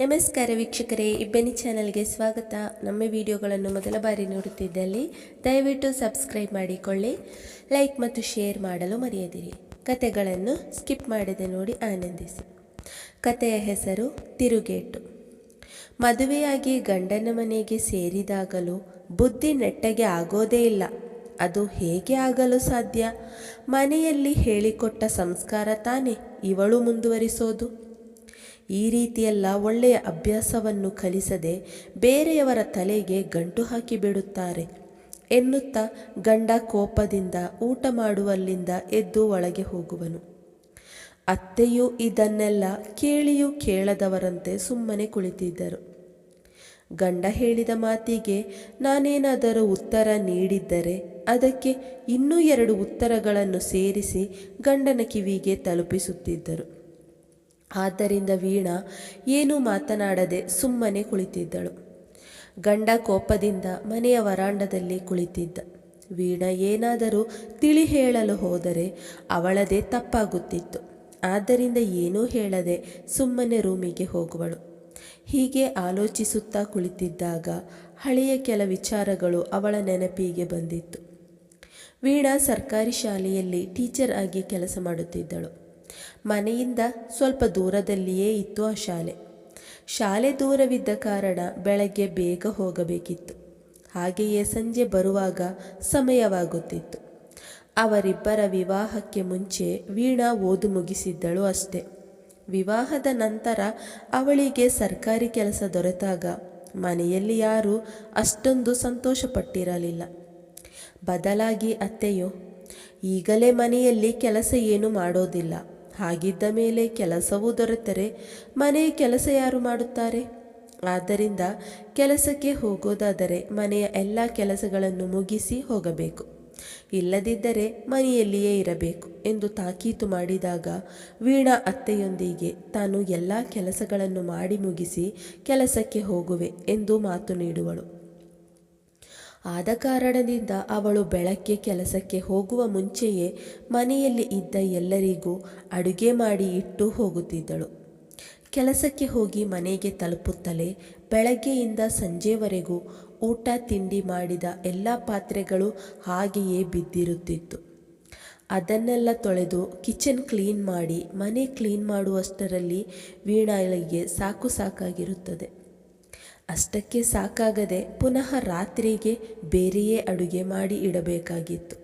ನಮಸ್ಕಾರ ವೀಕ್ಷಕರೇ, ಇಬ್ಬನಿ ಚಾನಲ್ಗೆ ಸ್ವಾಗತ. ನಮ್ಮ ವಿಡಿಯೋಗಳನ್ನು ಮೊದಲ ಬಾರಿ ನೋಡುತ್ತಿದ್ದಲ್ಲಿ ದಯವಿಟ್ಟು ಸಬ್ಸ್ಕ್ರೈಬ್ ಮಾಡಿಕೊಳ್ಳಿ, ಲೈಕ್ ಮತ್ತು ಶೇರ್ ಮಾಡಲು ಮರೆಯದಿರಿ. ಕತೆಗಳನ್ನು ಸ್ಕಿಪ್ ಮಾಡದೆ ನೋಡಿ ಆನಂದಿಸಿ. ಕತೆಯ ಹೆಸರು ತಿರುಗೇಟು. ಮದುವೆಯಾಗಿ ಗಂಡನ ಮನೆಗೆ ಸೇರಿದಾಗಲೂ ಬುದ್ಧಿ ನೆಟ್ಟಗೆ ಆಗೋದೇ ಇಲ್ಲ. ಅದು ಹೇಗೆ ಆಗಲು ಸಾಧ್ಯ? ಮನೆಯಲ್ಲಿ ಹೇಳಿಕೊಟ್ಟ ಸಂಸ್ಕಾರ ತಾನೇ ಇವಳು ಮುಂದುವರಿಸೋದು. ಈ ರೀತಿಯೆಲ್ಲ ಒಳ್ಳೆಯ ಅಭ್ಯಾಸವನ್ನು ಕಲಿಸದೆ ಬೇರೆಯವರ ತಲೆಗೆ ಗಂಟು ಹಾಕಿ ಬಿಡುತ್ತಾರೆ. ಎನ್ನುತ್ತಾ ಗಂಡ ಕೋಪದಿಂದ ಊಟ ಮಾಡುವಲ್ಲಿಂದ ಎದ್ದು ಒಳಗೆ ಹೋಗುವನು. ಅತ್ತೆಯು ಇದನ್ನೆಲ್ಲ ಕೇಳಿಯೂ ಕೇಳದವರಂತೆ ಸುಮ್ಮನೆ ಕುಳಿತಿದ್ದರು. ಗಂಡ ಹೇಳಿದ ಮಾತಿಗೆ ನಾನೇನಾದರೂ ಉತ್ತರ ನೀಡಿದ್ದರೆ ಅದಕ್ಕೆ ಇನ್ನೂ ಎರಡು ಉತ್ತರಗಳನ್ನು ಸೇರಿಸಿ ಗಂಡನ ಕಿವಿಗೆ ತಲುಪಿಸುತ್ತಿದ್ದರು. ಆದ್ದರಿಂದ ವೀಣಾ ಏನೂ ಮಾತನಾಡದೆ ಸುಮ್ಮನೆ ಕುಳಿತಿದ್ದಳು. ಗಂಡ ಕೋಪದಿಂದ ಮನೆಯ ವರಾಂಡದಲ್ಲಿ ಕುಳಿತಿದ್ದ. ವೀಣಾ ಏನಾದರೂ ತಿಳಿ ಹೇಳಲು ಹೋದರೆ ಅವಳದೇ ತಪ್ಪಾಗುತ್ತಿತ್ತು. ಆದ್ದರಿಂದ ಏನೂ ಹೇಳದೆ ಸುಮ್ಮನೆ ರೂಮಿಗೆ ಹೋಗುವಳು. ಹೀಗೆ ಆಲೋಚಿಸುತ್ತಾ ಕುಳಿತಿದ್ದಾಗ ಹಳೆಯ ಕೆಲ ವಿಚಾರಗಳು ಅವಳ ನೆನಪಿಗೆ ಬಂದಿತ್ತು. ವೀಣಾ ಸರ್ಕಾರಿ ಶಾಲೆಯಲ್ಲಿ ಟೀಚರ್ ಆಗಿ ಕೆಲಸ ಮಾಡುತ್ತಿದ್ದಳು. ಮನೆಯಿಂದ ಸ್ವಲ್ಪ ದೂರದಲ್ಲಿಯೇ ಇತ್ತು ಆ ಶಾಲೆ. ಶಾಲೆ ದೂರವಿದ್ದ ಕಾರಣ ಬೆಳಗ್ಗೆ ಬೇಗ ಹೋಗಬೇಕಿತ್ತು. ಹಾಗೆಯೇ ಸಂಜೆ ಬರುವಾಗ ಸಮಯವಾಗುತ್ತಿತ್ತು. ಅವರಿಬ್ಬರ ವಿವಾಹಕ್ಕೆ ಮುಂಚೆ ವೀಣಾ ಓದು ಮುಗಿಸಿದ್ದಳು ಅಷ್ಟೆ. ವಿವಾಹದ ನಂತರ ಅವಳಿಗೆ ಸರ್ಕಾರಿ ಕೆಲಸ ದೊರೆತಾಗ ಮನೆಯಲ್ಲಿ ಯಾರೂ ಅಷ್ಟೊಂದು ಸಂತೋಷಪಟ್ಟಿರಲಿಲ್ಲ. ಬದಲಾಗಿ ಅತ್ತೆಯು, ಈಗಲೇ ಮನೆಯಲ್ಲಿ ಕೆಲಸ ಏನು ಮಾಡೋದಿಲ್ಲ. ಹಾಗಿದ್ದ ಮೇಲೆ ಕೆಲಸವೂ ದೊರೆತರೆ ಮನೆಯ ಕೆಲಸ ಯಾರು ಮಾಡುತ್ತಾರೆ? ಆದ್ದರಿಂದ ಕೆಲಸಕ್ಕೆ ಹೋಗೋದಾದರೆ ಮನೆಯ ಎಲ್ಲ ಕೆಲಸಗಳನ್ನು ಮುಗಿಸಿ ಹೋಗಬೇಕು. ಇಲ್ಲದಿದ್ದರೆ ಮನೆಯಲ್ಲಿಯೇ ಇರಬೇಕು ಎಂದು ತಾಕೀತು ಮಾಡಿದಾಗ ವೀಣಾ ಅತ್ತೆಯೊಂದಿಗೆ ತಾನು ಎಲ್ಲ ಕೆಲಸಗಳನ್ನು ಮಾಡಿ ಮುಗಿಸಿ ಕೆಲಸಕ್ಕೆ ಹೋಗುವೆ ಎಂದು ಮಾತು ನೀಡುವಳು. ಆದ ಕಾರಣದಿಂದ ಅವಳು ಬೆಳಗ್ಗೆ ಕೆಲಸಕ್ಕೆ ಹೋಗುವ ಮುಂಚೆಯೇ ಮನೆಯಲ್ಲಿ ಇದ್ದ ಎಲ್ಲರಿಗೂ ಅಡುಗೆ ಮಾಡಿ ಇಟ್ಟು ಹೋಗುತ್ತಿದ್ದಳು. ಕೆಲಸಕ್ಕೆ ಹೋಗಿ ಮನೆಗೆ ತಲುಪುತ್ತಲೇ ಬೆಳಗ್ಗೆಯಿಂದ ಸಂಜೆವರೆಗೂ ಊಟ, ತಿಂಡಿ ಮಾಡಿದ ಎಲ್ಲ ಪಾತ್ರೆಗಳು ಹಾಗೆಯೇ ಬಿದ್ದಿರುತ್ತಿತ್ತು. ಅದನ್ನೆಲ್ಲ ತೊಳೆದು ಕಿಚನ್ ಕ್ಲೀನ್ ಮಾಡಿ ಮನೆ ಕ್ಲೀನ್ ಮಾಡುವಷ್ಟರಲ್ಲಿ ವೀಣಾಳಿಗೆ ಸಾಕು ಸಾಕಾಗಿರುತ್ತದೆ. ಅಷ್ಟಕ್ಕೆ ಸಾಕಾಗದೆ ಪುನಃ ರಾತ್ರಿಗೆ ಬೇರೆಯೇ ಅಡುಗೆ ಮಾಡಿ ಇಡಬೇಕಾಗಿತ್ತು.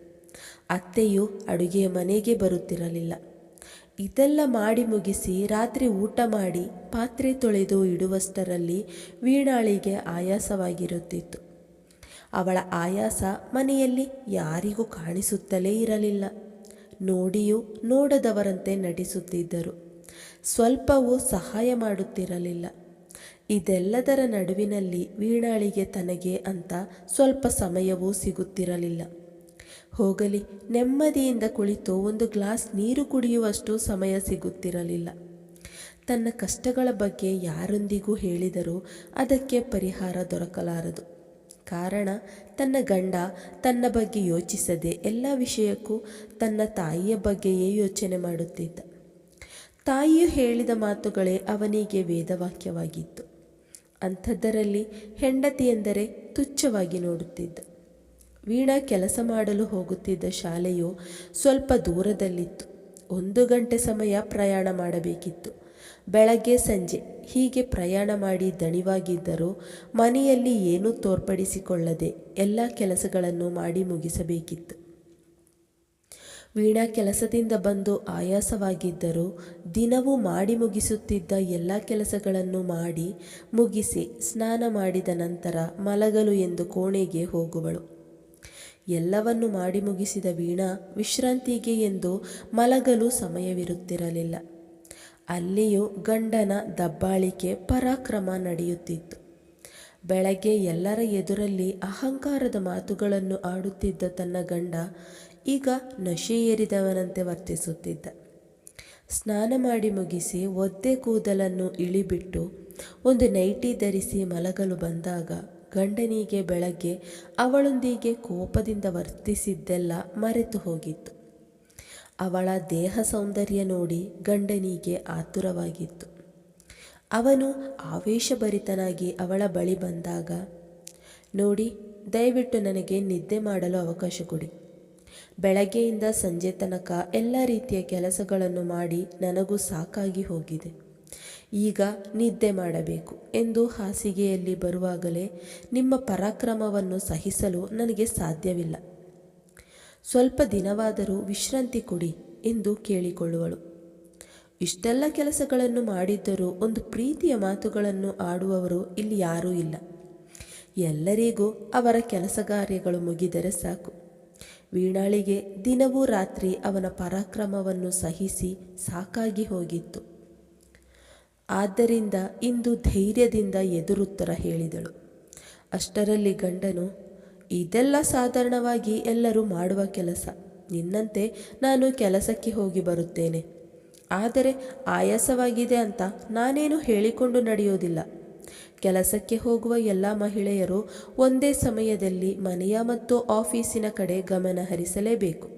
ಅತ್ತೆಯು ಅಡುಗೆಯ ಮನೆಗೆ ಬರುತ್ತಿರಲಿಲ್ಲ. ಇದೆಲ್ಲ ಮಾಡಿ ಮುಗಿಸಿ ರಾತ್ರಿ ಊಟ ಮಾಡಿ ಪಾತ್ರೆ ತೊಳೆದು ಇಡುವಷ್ಟರಲ್ಲಿ ವೀಣಾಳಿಗೆ ಆಯಾಸವಾಗಿರುತ್ತಿತ್ತು. ಅವಳ ಆಯಾಸ ಮನೆಯಲ್ಲಿ ಯಾರಿಗೂ ಕಾಣಿಸುತ್ತಲೇ ಇರಲಿಲ್ಲ. ನೋಡಿಯೂ ನೋಡದವರಂತೆ ನಟಿಸುತ್ತಿದ್ದರು. ಸ್ವಲ್ಪವೂ ಸಹಾಯ ಮಾಡುತ್ತಿರಲಿಲ್ಲ. ಇದೆಲ್ಲದರ ನಡುವಿನಲ್ಲಿ ವೀಣಾಳಿಗೆ ತನಗೆ ಅಂತ ಸ್ವಲ್ಪ ಸಮಯವೂ ಸಿಗುತ್ತಿರಲಿಲ್ಲ. ಹೋಗಲಿ, ನೆಮ್ಮದಿಯಿಂದ ಕುಳಿತು ಒಂದು ಗ್ಲಾಸ್ ನೀರು ಕುಡಿಯುವಷ್ಟು ಸಮಯ ಸಿಗುತ್ತಿರಲಿಲ್ಲ. ತನ್ನ ಕಷ್ಟಗಳ ಬಗ್ಗೆ ಯಾರೊಂದಿಗೂ ಹೇಳಿದರೂ ಅದಕ್ಕೆ ಪರಿಹಾರ ದೊರಕಲಾರದು. ಕಾರಣ, ತನ್ನ ಗಂಡ ತನ್ನ ಬಗ್ಗೆ ಯೋಚಿಸದೆ ಎಲ್ಲ ವಿಷಯಕ್ಕೂ ತನ್ನ ತಾಯಿಯ ಬಗ್ಗೆಯೇ ಯೋಚನೆ ಮಾಡುತ್ತಿದ್ದ. ತಾಯಿಯು ಹೇಳಿದ ಮಾತುಗಳೇ ಅವನಿಗೆ ವೇದವಾಕ್ಯವಾಗಿತ್ತು. ಅಂಥದ್ದರಲ್ಲಿ ಹೆಂಡತಿ ಎಂದರೆ ತುಚ್ಛವಾಗಿ ನೋಡುತ್ತಿದ್ದ. ವೀಣಾ ಕೆಲಸ ಮಾಡಲು ಹೋಗುತ್ತಿದ್ದ ಶಾಲೆಯು ಸ್ವಲ್ಪ ದೂರದಲ್ಲಿತ್ತು. ಒಂದು ಗಂಟೆ ಸಮಯ ಪ್ರಯಾಣ ಮಾಡಬೇಕಿತ್ತು. ಬೆಳಗ್ಗೆ, ಸಂಜೆ ಹೀಗೆ ಪ್ರಯಾಣ ಮಾಡಿ ದಣಿವಾಗಿದ್ದರೂ ಮನೆಯಲ್ಲಿ ಏನೂ ತೋರ್ಪಡಿಸಿಕೊಳ್ಳದೆ ಎಲ್ಲ ಕೆಲಸಗಳನ್ನು ಮಾಡಿ ಮುಗಿಸಬೇಕಿತ್ತು. ವೀಣಾ ಕೆಲಸದಿಂದ ಬಂದು ಆಯಾಸವಾಗಿದ್ದರೂ ದಿನವೂ ಮಾಡಿ ಮುಗಿಸುತ್ತಿದ್ದ ಎಲ್ಲ ಕೆಲಸಗಳನ್ನು ಮಾಡಿ ಮುಗಿಸಿ ಸ್ನಾನ ಮಾಡಿದ ನಂತರ ಮಲಗಲು ಎಂದು ಕೋಣೆಗೆ ಹೋಗುವಳು. ಎಲ್ಲವನ್ನು ಮಾಡಿ ಮುಗಿಸಿದ ವೀಣಾ ವಿಶ್ರಾಂತಿಗೆ ಎಂದು ಮಲಗಲು ಸಮಯವಿರುತ್ತಿರಲಿಲ್ಲ. ಅಲ್ಲಿಯೂ ಗಂಡನ ದಬ್ಬಾಳಿಕೆ ಪರಾಕ್ರಮ ನಡೆಯುತ್ತಿತ್ತು. ಬೆಳಗ್ಗೆ ಎಲ್ಲರ ಎದುರಲ್ಲಿ ಅಹಂಕಾರದ ಮಾತುಗಳನ್ನು ಆಡುತ್ತಿದ್ದ ತನ್ನ ಗಂಡ ಈಗ ನಶೆಯೇರಿದವನಂತೆ ವರ್ತಿಸುತ್ತಿದ್ದ. ಸ್ನಾನ ಮಾಡಿ ಮುಗಿಸಿ ಒದ್ದೆ ಕೂದಲನ್ನು ಇಳಿಬಿಟ್ಟು ಒಂದು ನೈಟಿ ಧರಿಸಿ ಮಲಗಲು ಬಂದಾಗ ಗಂಡನಿಗೆ ಬೆಳಗ್ಗೆ ಅವಳೊಂದಿಗೆ ಕೋಪದಿಂದ ವರ್ತಿಸಿದ್ದೆಲ್ಲ ಮರೆತು ಹೋಗಿತ್ತು. ಅವಳ ದೇಹ ಸೌಂದರ್ಯ ನೋಡಿ ಗಂಡನಿಗೆ ಆತುರವಾಗಿತ್ತು. ಅವನು ಆವೇಶಭರಿತನಾಗಿ ಅವಳ ಬಳಿ ಬಂದಾಗ, ನೋಡಿ, ದಯವಿಟ್ಟು ನನಗೆ ನಿದ್ದೆ ಮಾಡಲು ಅವಕಾಶ ಕೊಡಿ. ಬೆಳಗ್ಗೆಯಿಂದ ಸಂಜೆ ತನಕ ಎಲ್ಲ ರೀತಿಯ ಕೆಲಸಗಳನ್ನು ಮಾಡಿ ನನಗೂ ಸಾಕಾಗಿ ಹೋಗಿದೆ. ಈಗ ನಿದ್ದೆ ಮಾಡಬೇಕು ಎಂದು ಹಾಸಿಗೆಯಲ್ಲಿ ಬರುವಾಗಲೇ ನಿಮ್ಮ ಪರಾಕ್ರಮವನ್ನು ಸಹಿಸಲು ನನಗೆ ಸಾಧ್ಯವಿಲ್ಲ. ಸ್ವಲ್ಪ ದಿನವಾದರೂ ವಿಶ್ರಾಂತಿ ಕೊಡಿ ಎಂದು ಕೇಳಿಕೊಳ್ಳುವಳು. ಇಷ್ಟೆಲ್ಲ ಕೆಲಸಗಳನ್ನು ಮಾಡಿದ್ದರೂ ಒಂದು ಪ್ರೀತಿಯ ಮಾತುಗಳನ್ನು ಆಡುವವರು ಇಲ್ಲಿ ಯಾರೂ ಇಲ್ಲ. ಎಲ್ಲರಿಗೂ ಅವರ ಕೆಲಸ ಕಾರ್ಯಗಳು ಮುಗಿದರೆ ಸಾಕು. ವೀಣಾಳಿಗೆ ದಿನವೂ ರಾತ್ರಿ ಅವನ ಪರಾಕ್ರಮವನ್ನು ಸಹಿಸಿ ಸಾಕಾಗಿ ಹೋಗಿತ್ತು. ಆದ್ದರಿಂದ ಇಂದು ಧೈರ್ಯದಿಂದ ಎದುರುತ್ತರ ಹೇಳಿದಳು. ಅಷ್ಟರಲ್ಲಿ ಗಂಡನು, ಇದೆಲ್ಲ ಸಾಧಾರಣವಾಗಿ ಎಲ್ಲರೂ ಮಾಡುವ ಕೆಲಸ. ನಿನ್ನಂತೆ ನಾನು ಕೆಲಸಕ್ಕೆ ಹೋಗಿ ಬರುತ್ತೇನೆ. ಆದರೆ ಆಯಾಸವಾಗಿದೆ ಅಂತ ನಾನೇನು ಹೇಳಿಕೊಂಡು ನಡೆಯೋದಿಲ್ಲ. ಕೆಲಸಕ್ಕೆ ಹೋಗುವ ಎಲ್ಲ ಮಹಿಳೆಯರು ಒಂದೇ ಸಮಯದಲ್ಲಿ ಮನೆಯ ಮತ್ತು ಆಫೀಸಿನ ಕಡೆ ಗಮನ ಹರಿಸಲೇಬೇಕು.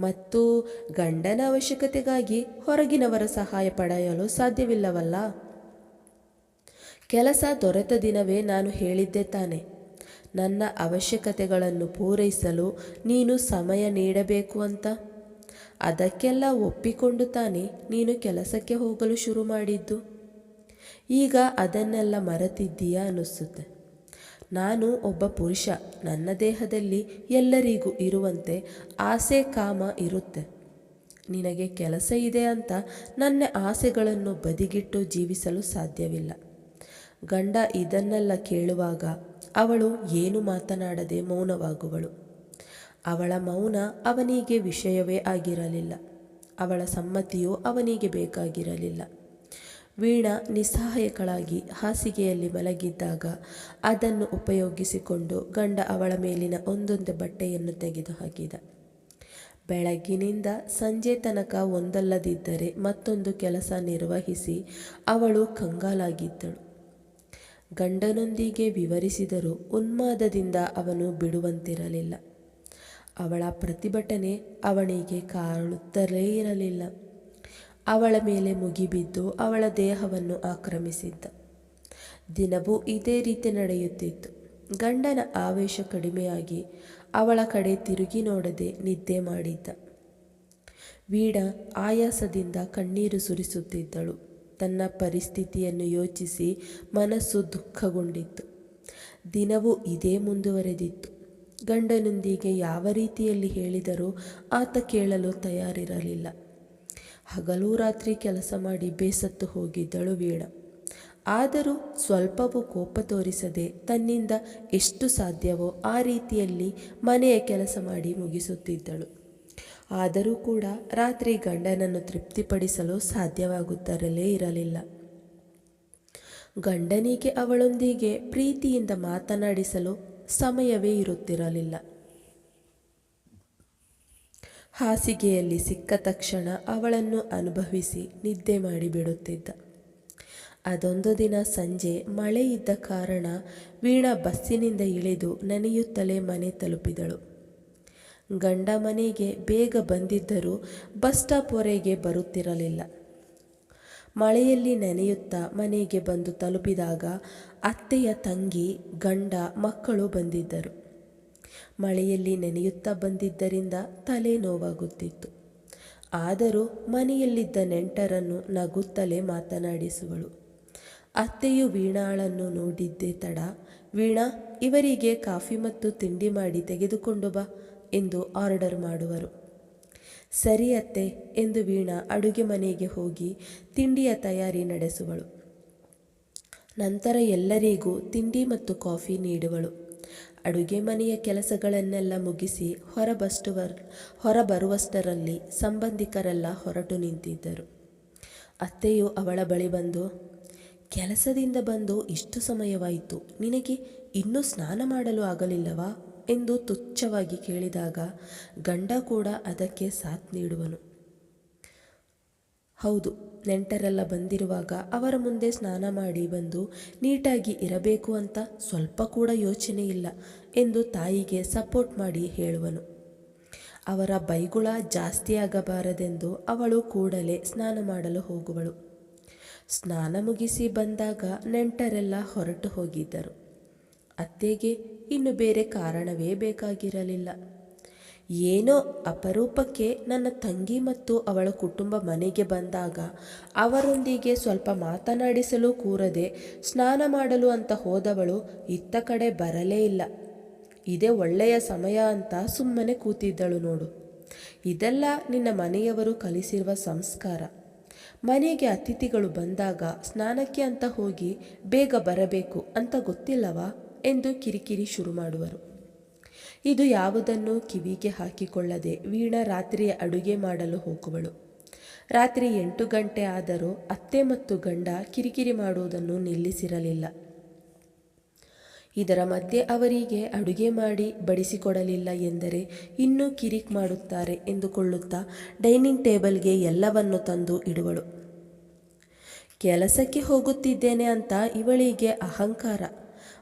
ಮತ್ತು ಗಂಡನ ಅವಶ್ಯಕತೆಗಾಗಿ ಹೊರಗಿನವರ ಸಹಾಯ ಪಡೆಯಲು ಸಾಧ್ಯವಿಲ್ಲವಲ್ಲ? ಕೆಲಸ ದೊರೆತ ದಿನವೇ ನಾನು ಹೇಳಿದ್ದೆ ತಾನೆ. ನನ್ನ ಅವಶ್ಯಕತೆಗಳನ್ನು ಪೂರೈಸಲು ನೀನು ಸಮಯ ನೀಡಬೇಕು ಅಂತ. ಅದಕ್ಕೆಲ್ಲ ಒಪ್ಪಿಕೊಂಡು ತಾನೆ ನೀನು ಕೆಲಸಕ್ಕೆ ಹೋಗಲು ಶುರು ಮಾಡಿದ್ದು. ಈಗ ಅದನ್ನೆಲ್ಲ ಮರೆತಿದ್ದೀಯಾ ಅನ್ನಿಸುತ್ತೆ. ನಾನು ಒಬ್ಬ ಪುರುಷ. ನನ್ನ ದೇಹದಲ್ಲಿ ಎಲ್ಲರಿಗೂ ಇರುವಂತೆ ಆಸೆ ಕಾಮ ಇರುತ್ತೆ. ನಿನಗೆ ಕೆಲಸ ಇದೆ ಅಂತ ನನ್ನ ಆಸೆಗಳನ್ನು ಬದಿಗಿಟ್ಟು ಜೀವಿಸಲು ಸಾಧ್ಯವಿಲ್ಲ. ಗಂಡ ಇದನ್ನೆಲ್ಲ ಕೇಳುವಾಗ ಅವಳು ಏನು ಮಾತನಾಡದೆ ಮೌನವಾಗುವಳು. ಅವಳ ಮೌನ ಅವನಿಗೆ ವಿಷಯವೇ ಆಗಿರಲಿಲ್ಲ. ಅವಳ ಸಮ್ಮತಿಯು ಅವನಿಗೆ ಬೇಕಾಗಿರಲಿಲ್ಲ. ವೀಣಾ ನಿಸ್ಸಹಾಯಕಳಾಗಿ ಹಾಸಿಗೆಯಲ್ಲಿ ಮಲಗಿದ್ದಾಗ ಅದನ್ನು ಉಪಯೋಗಿಸಿಕೊಂಡು ಗಂಡ ಅವಳ ಮೇಲಿನ ಒಂದೊಂದು ಬಟ್ಟೆಯನ್ನು ತೆಗೆದು ಹಾಕಿದ ಬೆಳಗ್ಗಿನಿಂದ ಸಂಜೆ ತನಕ ಒಂದಲ್ಲದಿದ್ದರೆ ಮತ್ತೊಂದು ಕೆಲಸ ನಿರ್ವಹಿಸಿ ಅವಳು ಕಂಗಾಲಾಗಿದ್ದಳು. ಗಂಡನೊಂದಿಗೆ ವಿವರಿಸಿದರೂ ಉನ್ಮಾದದಿಂದ ಅವನು ಬಿಡುವಂತಿರಲಿಲ್ಲ. ಅವಳ ಪ್ರತಿಭಟನೆ ಅವನಿಗೆ ಕಾಳುತ್ತಲೇ ಇರಲಿಲ್ಲ. ಅವಳ ಮೇಲೆ ಮುಗಿಬಿದ್ದು ಅವಳ ದೇಹವನ್ನು ಆಕ್ರಮಿಸಿದ್ದ. ದಿನವೂ ಇದೇ ರೀತಿ ನಡೆಯುತ್ತಿತ್ತು. ಗಂಡನ ಆವೇಶ ಕಡಿಮೆಯಾಗಿ ಅವಳ ಕಡೆ ತಿರುಗಿ ನೋಡದೆ ನಿದ್ದೆ ಮಾಡಿದ್ದ. ವೀಡ ಆಯಾಸದಿಂದ ಕಣ್ಣೀರು ಸುರಿಸುತ್ತಿದ್ದಳು. ತನ್ನ ಪರಿಸ್ಥಿತಿಯನ್ನು ಯೋಚಿಸಿ ಮನಸ್ಸು ದುಃಖಗೊಂಡಿತ್ತು. ದಿನವೂ ಇದೇ ಮುಂದುವರೆದಿತ್ತು. ಗಂಡನೊಂದಿಗೆ ಯಾವ ರೀತಿಯಲ್ಲಿ ಹೇಳಿದರೂ ಆತ ಕೇಳಲು ತಯಾರಿರಲಿಲ್ಲ. ಹಗಲು ರಾತ್ರಿ ಕೆಲಸ ಮಾಡಿ ಬೇಸತ್ತು ಹೋಗಿದ್ದಳು ವೀಣ. ಆದರೂ ಸ್ವಲ್ಪವೂ ಕೋಪ ತೋರಿಸದೆ ತನ್ನಿಂದ ಎಷ್ಟು ಸಾಧ್ಯವೋ ಆ ರೀತಿಯಲ್ಲಿ ಮನೆಯ ಕೆಲಸ ಮಾಡಿ ಮುಗಿಸುತ್ತಿದ್ದಳು. ಆದರೂ ಕೂಡ ರಾತ್ರಿ ಗಂಡನನ್ನು ತೃಪ್ತಿಪಡಿಸಲು ಸಾಧ್ಯವಾಗುತ್ತರಲೇ ಇರಲಿಲ್ಲ. ಗಂಡನಿಗೆ ಅವಳೊಂದಿಗೆ ಪ್ರೀತಿಯಿಂದ ಮಾತನಾಡಿಸಲು ಸಮಯವೇ ಇರುತ್ತಿರಲಿಲ್ಲ. ಹಾಸಿಗೆಯಲ್ಲಿ ಸಿಕ್ಕ ತಕ್ಷಣ ಅವಳನ್ನು ಅನುಭವಿಸಿ ನಿದ್ದೆ ಮಾಡಿಬಿಡುತ್ತಿದ್ದ. ಅದೊಂದು ದಿನ ಸಂಜೆ ಮಳೆ ಇದ್ದ ಕಾರಣ ವೀಣಾ ಬಸ್ಸಿನಿಂದ ಇಳಿದು ನೆನೆಯುತ್ತಲೇ ಮನೆ ತಲುಪಿದಳು. ಗಂಡ ಮನೆಗೆ ಬೇಗ ಬಂದಿದ್ದರೂ ಬಸ್ ಸ್ಟಾಪ್ವರೆಗೆ ಬರುತ್ತಿರಲಿಲ್ಲ. ಮಳೆಯಲ್ಲಿ ನೆನೆಯುತ್ತಾ ಮನೆಗೆ ಬಂದು ತಲುಪಿದಾಗ ಅತ್ತೆಯ ತಂಗಿ, ಗಂಡ, ಮಕ್ಕಳು ಬಂದಿದ್ದರು. ಮಳೆಯಲ್ಲಿ ನೆನೆಯುತ್ತಾ ಬಂದಿದ್ದರಿಂದ ತಲೆ ನೋವಾಗುತ್ತಿತ್ತು. ಆದರೂ ಮನೆಯಲ್ಲಿದ್ದ ನೆಂಟರನ್ನು ನಗುತ್ತಲೇ ಮಾತನಾಡಿಸುವಳು. ಅತ್ತೆಯು ವೀಣಾಳನ್ನು ನೋಡಿದ್ದೇ ತಡ, ವೀಣಾ, ಇವರಿಗೆ ಕಾಫಿ ಮತ್ತು ತಿಂಡಿ ಮಾಡಿ ತೆಗೆದುಕೊಂಡು ಬಾ ಎಂದು ಆರ್ಡರ್ ಮಾಡುವರು. ಸರಿ ಅತ್ತೆ ಎಂದು ವೀಣಾ ಅಡುಗೆ ಮನೆಗೆ ಹೋಗಿ ತಿಂಡಿಯ ತಯಾರಿ ನಡೆಸುವಳು. ನಂತರ ಎಲ್ಲರಿಗೂ ತಿಂಡಿ ಮತ್ತು ಕಾಫಿ ನೀಡುವಳು. ಅಡುಗೆ ಮನೆಯ ಕೆಲಸಗಳನ್ನೆಲ್ಲ ಮುಗಿಸಿ ಹೊರಬಷ್ಟುವ ಹೊರಬರುವಷ್ಟರಲ್ಲಿ ಸಂಬಂಧಿಕರೆಲ್ಲ ಹೊರಟು ನಿಂತಿದ್ದರು. ಅತ್ತೆಯು ಅವಳ ಬಳಿ ಬಂದು, ಕೆಲಸದಿಂದ ಬಂದು ಇಷ್ಟು ಸಮಯವಾಯಿತು, ನಿನಗೆ ಇನ್ನೂ ಸ್ನಾನ ಮಾಡಲು ಆಗಲಿಲ್ಲವಾ? ಎಂದು ತುಚ್ಛವಾಗಿ ಕೇಳಿದಾಗ ಗಂಡ ಕೂಡ ಅದಕ್ಕೆ ಸಾಥ್ ನೀಡುವನು. ಹೌದು, ನೆಂಟರೆಲ್ಲ ಬಂದಿರುವಾಗ ಅವರ ಮುಂದೆ ಸ್ನಾನ ಮಾಡಿ ಬಂದು ನೀಟಾಗಿ ಇರಬೇಕು ಅಂತ ಸ್ವಲ್ಪ ಕೂಡ ಯೋಚನೆ ಇಲ್ಲ ಎಂದು ತಾಯಿಗೆ ಸಪೋರ್ಟ್ ಮಾಡಿ ಹೇಳುವನು. ಅವರ ಬೈಗುಳ ಜಾಸ್ತಿಯಾಗಬಾರದೆಂದು ಅವಳು ಕೂಡಲೇ ಸ್ನಾನ ಮಾಡಲು ಹೋಗುವಳು. ಸ್ನಾನ ಮುಗಿಸಿ ಬಂದಾಗ ನೆಂಟರೆಲ್ಲ ಹೊರಟು ಹೋಗಿದ್ದರು. ಅತ್ತೆಗೆ ಇನ್ನು ಬೇರೆ ಕಾರಣವೇ ಬೇಕಾಗಿರಲಿಲ್ಲ. ಏನೋ ಅಪರೂಪಕ್ಕೆ ನನ್ನ ತಂಗಿ ಮತ್ತು ಅವಳ ಕುಟುಂಬ ಮನೆಗೆ ಬಂದಾಗ ಅವರೊಂದಿಗೆ ಸ್ವಲ್ಪ ಮಾತನಾಡಿಸಲು ಕೂರದೆ ಸ್ನಾನ ಮಾಡಲು ಅಂತ ಹೋದವಳು ಇತ್ತ ಕಡೆ ಬರಲೇ ಇಲ್ಲ. ಇದೇ ಒಳ್ಳೆಯ ಸಮಯ ಅಂತ ಸುಮ್ಮನೆ ಕೂತಿದ್ದಳು ನೋಡು. ಇದೆಲ್ಲ ನಿನ್ನ ಮನೆಯವರು ಕಲಿಸಿರುವ ಸಂಸ್ಕಾರ. ಮನೆಗೆ ಅತಿಥಿಗಳು ಬಂದಾಗ ಸ್ನಾನಕ್ಕೆ ಅಂತ ಹೋಗಿ ಬೇಗ ಬರಬೇಕು ಅಂತ ಗೊತ್ತಿಲ್ಲವಾ ಎಂದು ಕಿರಿಕಿರಿ ಶುರು ಮಾಡುವರು ಇದು ಯಾವುದನ್ನು ಕಿವಿಗೆ ಹಾಕಿಕೊಳ್ಳದೆ ವೀಣಾ ರಾತ್ರಿ ಅಡುಗೆ ಮಾಡಲು ಹೋಗುವಳು. ರಾತ್ರಿ ಎಂಟು ಗಂಟೆ ಆದರೂ ಅತ್ತೆ ಮತ್ತು ಗಂಡ ಕಿರಿಕಿರಿ ಮಾಡುವುದನ್ನು ನಿಲ್ಲಿಸಿರಲಿಲ್ಲ. ಇದರ ಮಧ್ಯೆ ಅವರಿಗೆ ಅಡುಗೆ ಮಾಡಿ ಬಡಿಸಿಕೊಡಲಿಲ್ಲ ಎಂದರೆ ಇನ್ನೂ ಕಿರಿಕ್ ಮಾಡುತ್ತಾರೆ ಎಂದುಕೊಳ್ಳುತ್ತಾ ಡೈನಿಂಗ್ ಟೇಬಲ್ಗೆ ಎಲ್ಲವನ್ನು ತಂದು ಇಡುವಳು. ಕೆಲಸಕ್ಕೆ ಹೋಗುತ್ತಿದ್ದೇನೆ ಅಂತ ಇವಳಿಗೆ ಅಹಂಕಾರ.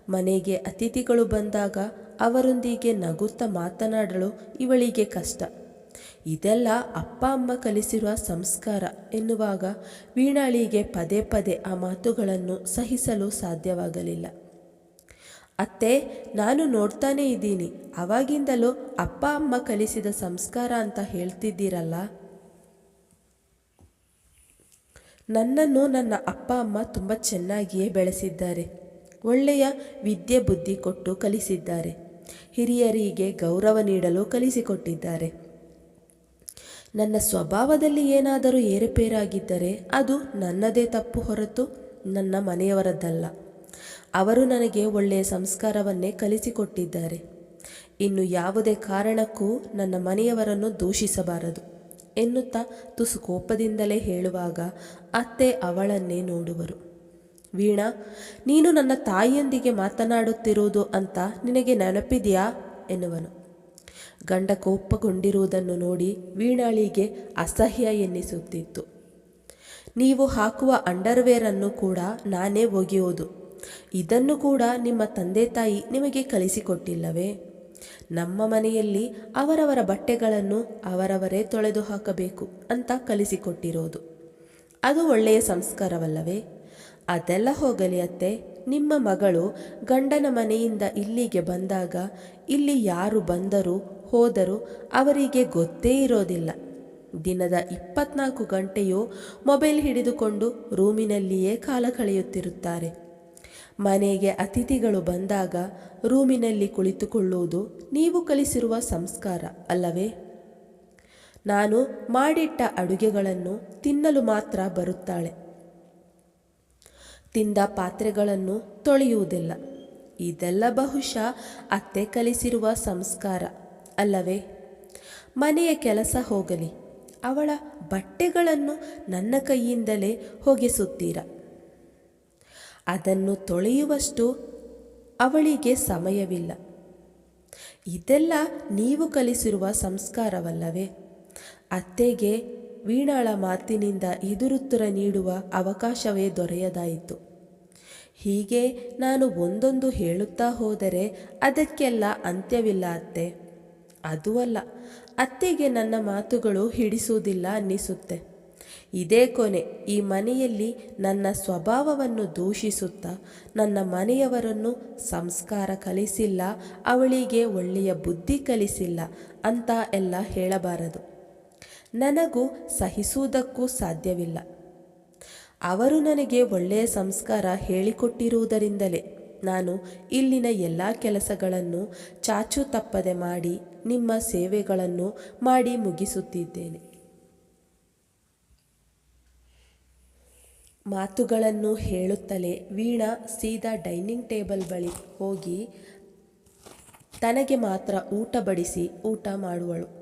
ಮನೆಗೆ ಅತಿಥಿಗಳು ಬಂದಾಗ ಅವರೊಂದಿಗೆ ನಗುತ್ತಾ ಮಾತನಾಡಲು ಇವಳಿಗೆ ಕಷ್ಟ. ಇದೆಲ್ಲ ಅಪ್ಪ ಅಮ್ಮ ಕಲಿಸಿರುವ ಸಂಸ್ಕಾರ ಎನ್ನುವಾಗ ವೀಣಾಳಿಗೆ ಪದೇ ಪದೇ ಆ ಮಾತುಗಳನ್ನು ಸಹಿಸಲು ಸಾಧ್ಯವಾಗಲಿಲ್ಲ. ಅತ್ತೆ, ನಾನು ನೋಡ್ತಾನೇ ಇದ್ದೀನಿ. ಅವಾಗಿಂದಲೂ ಅಪ್ಪ ಅಮ್ಮ ಕಲಿಸಿದ ಸಂಸ್ಕಾರ ಅಂತ ಹೇಳ್ತಿದ್ದೀರಲ್ಲ? ನನ್ನನ್ನು ನನ್ನ ಅಪ್ಪ ಅಮ್ಮ ತುಂಬ ಚೆನ್ನಾಗಿಯೇ ಬೆಳೆಸಿದ್ದಾರೆ. ಒಳ್ಳೆಯ ವಿದ್ಯೆ ಬುದ್ಧಿ ಕೊಟ್ಟು ಕಲಿಸಿದ್ದಾರೆ. ಹಿರಿಯರಿಗೆ ಗೌರವ ನೀಡಲು ಕಲಿಸಿಕೊಟ್ಟಿದ್ದಾರೆ. ನನ್ನ ಸ್ವಭಾವದಲ್ಲಿ ಏನಾದರೂ ಏರುಪೇರಾಗಿದ್ದರೆ ಅದು ನನ್ನದೇ ತಪ್ಪು ಹೊರತು ನನ್ನ ಮನೆಯವರದ್ದಲ್ಲ. ಅವರು ನನಗೆ ಒಳ್ಳೆಯ ಸಂಸ್ಕಾರವನ್ನೇ ಕಲಿಸಿಕೊಟ್ಟಿದ್ದಾರೆ. ಇನ್ನು ಯಾವುದೇ ಕಾರಣಕ್ಕೂ ನನ್ನ ಮನೆಯವರನ್ನು ದೂಷಿಸಬಾರದು ಎನ್ನುತ್ತಾ ತುಸು ಕೋಪದಿಂದಲೇ ಹೇಳುವಾಗ ಅತ್ತೆ ಅವಳನ್ನೇ ನೋಡುವರು. ವೀಣಾ, ನೀನು ನನ್ನ ತಾಯಿಯೊಂದಿಗೆ ಮಾತನಾಡುತ್ತಿರುವುದು ಅಂತ ನಿನಗೆ ನೆನಪಿದೆಯಾ? ಎನ್ನುವನು. ಗಂಡ ಕೋಪಗೊಂಡಿರುವುದನ್ನು ನೋಡಿ ವೀಣಾಳಿಗೆ ಅಸಹ್ಯ ಎನ್ನಿಸುತ್ತಿತ್ತು. ನೀವು ಹಾಕುವ ಅಂಡರ್ವೇರನ್ನು ಕೂಡ ನಾನೇ ಒಗೆಯೋದು. ಇದನ್ನು ಕೂಡ ನಿಮ್ಮ ತಂದೆ ತಾಯಿ ನಿಮಗೆ ಕಲಿಸಿಕೊಟ್ಟಿಲ್ಲವೇ? ನಮ್ಮ ಮನೆಯಲ್ಲಿ ಅವರವರ ಬಟ್ಟೆಗಳನ್ನು ಅವರವರೇ ತೊಳೆದು ಹಾಕಬೇಕು ಅಂತ ಕಲಿಸಿಕೊಟ್ಟಿರೋದು. ಅದು ಒಳ್ಳೆಯ ಸಂಸ್ಕಾರವಲ್ಲವೇ? ಅದೆಲ್ಲ ಹೋಗಲಿ ಅತ್ತೆ. ನಿಮ್ಮ ಮಗಳು ಗಂಡನ ಮನೆಯಿಂದ ಇಲ್ಲಿಗೆ ಬಂದಾಗ ಇಲ್ಲಿ ಯಾರು ಬಂದರೂ, ಹೋದರೂ ಅವರಿಗೆ ಗೊತ್ತೇ ಇರೋದಿಲ್ಲ. ದಿನದ ಇಪ್ಪತ್ನಾಲ್ಕು ಗಂಟೆಯೂ ಮೊಬೈಲ್ ಹಿಡಿದುಕೊಂಡು ರೂಮಿನಲ್ಲಿಯೇ ಕಾಲ ಕಳೆಯುತ್ತಿರುತ್ತಾರೆ. ಮನೆಗೆ ಅತಿಥಿಗಳು ಬಂದಾಗ ರೂಮಿನಲ್ಲಿ ಕುಳಿತುಕೊಳ್ಳುವುದು ನೀವು ಕಲಿಸಿರುವ ಸಂಸ್ಕಾರ, ಅಲ್ಲವೇ? ನಾನು ಮಾಡಿಟ್ಟ ಅಡುಗೆಗಳನ್ನು ತಿನ್ನಲು ಮಾತ್ರ ಬರುತ್ತಾಳೆ. ತಿಂದ ಪಾತ್ರೆಗಳನ್ನು ತೊಳೆಯುವುದಿಲ್ಲ. ಇದೆಲ್ಲ ಬಹುಶಃ ಅತ್ತೆ ಕಲಿಸಿರುವ ಸಂಸ್ಕಾರ. ಅಲ್ಲವೇ? ಮನೆಯ ಕೆಲಸ ಹೋಗಲಿ. ಅವಳ ಬಟ್ಟೆಗಳನ್ನು ನನ್ನ ಕೈಯಿಂದಲೇ ಹೊಗೆಸುತ್ತೀರ? ಅದನ್ನು ತೊಳೆಯುವಷ್ಟು ಅವಳಿಗೆ ಸಮಯವಿಲ್ಲ. ಇದೆಲ್ಲ ನೀವು ಕಲಿಸಿರುವ ಸಂಸ್ಕಾರವಲ್ಲವೇ? ಅತ್ತೆಗೆ ವೀಣಾಳ ಮಾತಿನಿಂದ ಎದುರುತ್ತರ ನೀಡುವ ಅವಕಾಶವೇ ದೊರೆಯದಾಯಿತು. ಹೀಗೆ ನಾನು ಒಂದೊಂದು ಹೇಳುತ್ತಾ ಹೋದರೆ ಅದಕ್ಕೆಲ್ಲ ಅಂತ್ಯವಿಲ್ಲ ಅತ್ತೆ. ಅದೂ ಅಲ್ಲ, ಅತ್ತೆಗೆ ನನ್ನ ಮಾತುಗಳು ಹಿಡಿಸುವುದಿಲ್ಲ ಅನ್ನಿಸುತ್ತೆ. ಇದೇ ಕೊನೆ, ಈ ಮನೆಯಲ್ಲಿ ನನ್ನ ಸ್ವಭಾವವನ್ನು ದೂಷಿಸುತ್ತಾ, ನನ್ನ ಮನೆಯವರನ್ನು ಸಂಸ್ಕಾರ ಕಲಿಸಿಲ್ಲ, ಅವಳಿಗೆ ಒಳ್ಳೆಯ ಬುದ್ಧಿ ಕಲಿಸಿಲ್ಲ ಅಂತ ಎಲ್ಲ ಹೇಳಬಾರದು. ನನಗೂ ಸಹಿಸುವುದಕ್ಕೂ ಸಾಧ್ಯವಿಲ್ಲ. ಅವರು ನನಗೆ ಒಳ್ಳೆಯ ಸಂಸ್ಕಾರ ಹೇಳಿಕೊಟ್ಟಿರುವುದರಿಂದಲೇ ನಾನು ಇಲ್ಲಿನ ಎಲ್ಲ ಕೆಲಸಗಳನ್ನು ಚಾಚು ತಪ್ಪದೆ ಮಾಡಿ, ನಿಮ್ಮ ಸೇವೆಗಳನ್ನು ಮಾಡಿ ಮುಗಿಸುತ್ತಿದ್ದೇನೆ. ಮಾತುಗಳನ್ನು ಹೇಳುತ್ತಲೇ ವೀಣಾ ಸೀದಾ ಡೈನಿಂಗ್ ಟೇಬಲ್ ಬಳಿ ಹೋಗಿ ತನಗೆ ಮಾತ್ರ ಊಟ ಬಡಿಸಿ ಊಟ ಮಾಡುವಳು.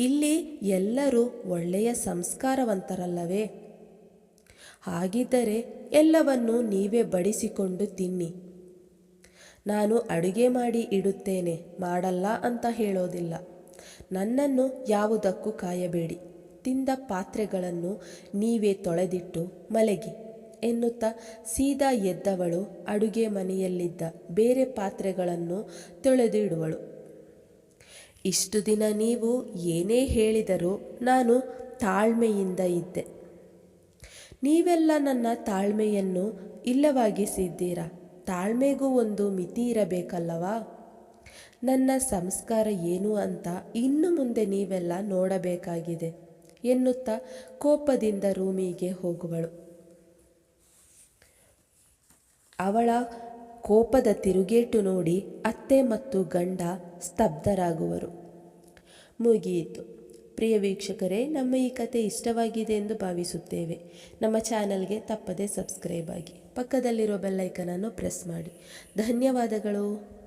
ಇಲ್ಲಿ ಎಲ್ಲರೂ ಒಳ್ಳೆಯ ಸಂಸ್ಕಾರವಂತರಲ್ಲವೇ? ಹಾಗಿದ್ದರೆ ಎಲ್ಲವನ್ನು ನೀವೇ ಬಡಿಸಿಕೊಂಡು ತಿನ್ನಿ. ನಾನು ಅಡುಗೆ ಮಾಡಿ ಇಡುತ್ತೇನೆ, ಮಾಡಲ್ಲ ಅಂತ ಹೇಳೋದಿಲ್ಲ. ನನ್ನನ್ನು ಯಾವುದಕ್ಕೂ ಕಾಯಬೇಡಿ. ತಿಂದ ಪಾತ್ರೆಗಳನ್ನು ನೀವೇ ತೊಳೆದಿಟ್ಟು ಮಲಗಿ ಎನ್ನುತ್ತಾ ಸೀದಾ ಎದ್ದವಳು ಅಡುಗೆ ಮನೆಯಲ್ಲಿದ್ದ ಬೇರೆ ಪಾತ್ರೆಗಳನ್ನು ತೊಳೆದಿಡುವಳು. ಇಷ್ಟು ದಿನ ನೀವು ಏನೇ ಹೇಳಿದರೂ ನಾನು ತಾಳ್ಮೆಯಿಂದ ಇದ್ದೆ. ನೀವೆಲ್ಲ ನನ್ನ ತಾಳ್ಮೆಯನ್ನು ಇಲ್ಲವಾಗಿಸಿದ್ದೀರಾ? ತಾಳ್ಮೆಗೂ ಒಂದು ಮಿತಿ ಇರಬೇಕಲ್ಲವಾ? ನನ್ನ ಸಂಸ್ಕಾರ ಏನು ಅಂತ ಇನ್ನು ಮುಂದೆ ನೀವೆಲ್ಲ ನೋಡಬೇಕಾಗಿದೆ ಎನ್ನುತ್ತಾ ಕೋಪದಿಂದ ರೂಮಿಗೆ ಹೋಗುವಳು. ಅವಳ ಕೋಪದ ತಿರುಗೇಟು ನೋಡಿ ಅತ್ತೆ ಮತ್ತು ಗಂಡ ಸ್ತಬ್ಧರಾಗುವರು. ಮುಗಿಯಿತು. ಪ್ರಿಯ ವೀಕ್ಷಕರೇ, ನಮ್ಮ ಈ ಕತೆ ಇಷ್ಟವಾಗಿದೆ ಎಂದು ಭಾವಿಸುತ್ತೇವೆ. ನಮ್ಮ ಚಾನಲ್ಗೆ ತಪ್ಪದೇ ಸಬ್ಸ್ಕ್ರೈಬ್ ಆಗಿ. ಪಕ್ಕದಲ್ಲಿರೋ ಬೆಲ್ಲೈಕನನ್ನು ಪ್ರೆಸ್ ಮಾಡಿ. ಧನ್ಯವಾದಗಳು.